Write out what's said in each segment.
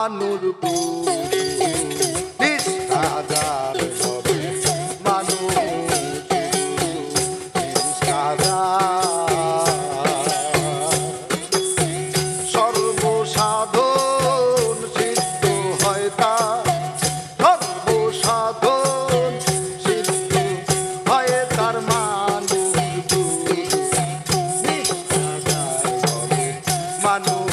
মানুর বিশ হাজার মানুষ সর্বসাধন সিদ্ধ হয় তা সর্বসাধন মানুষ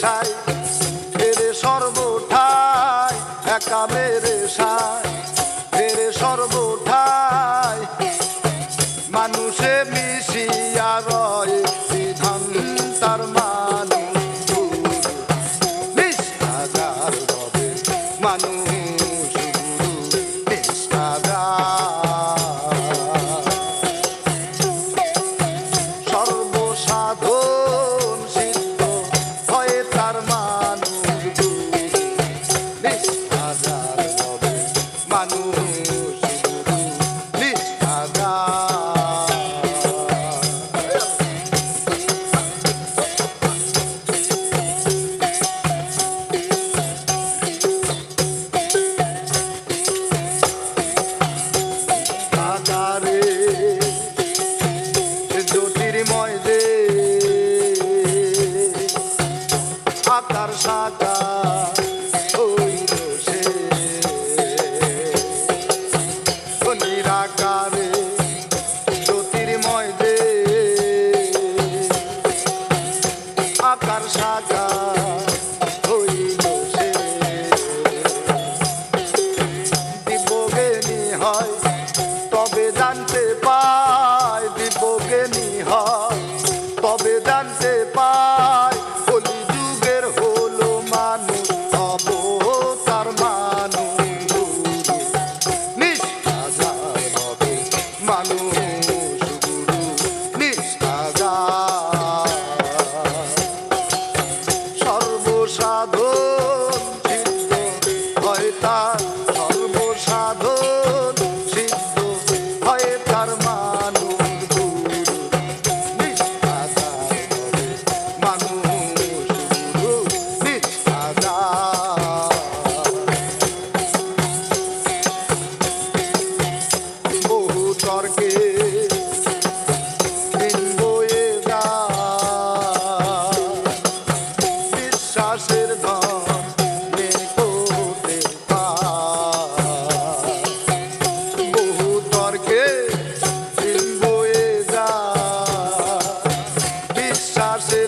সাই, ফেরে সর্বঠায় একা মেরে সাই, ফেরে সর্বঠায় মানুষে মিশিয়া রয়, বিধান তার মানে মানুষ নিষ্ঠাগার থাকার সাজা হইল সে হয় তবে জানতে পার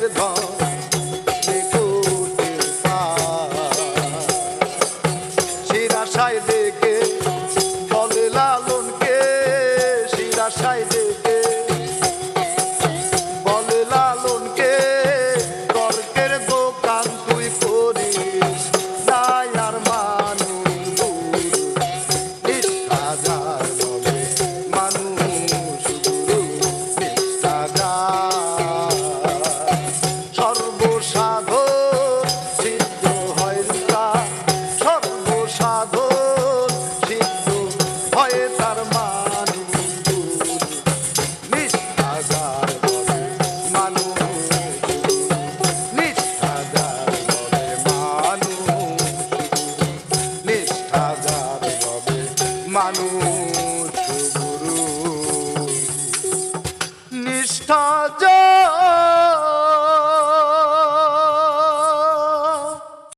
it long.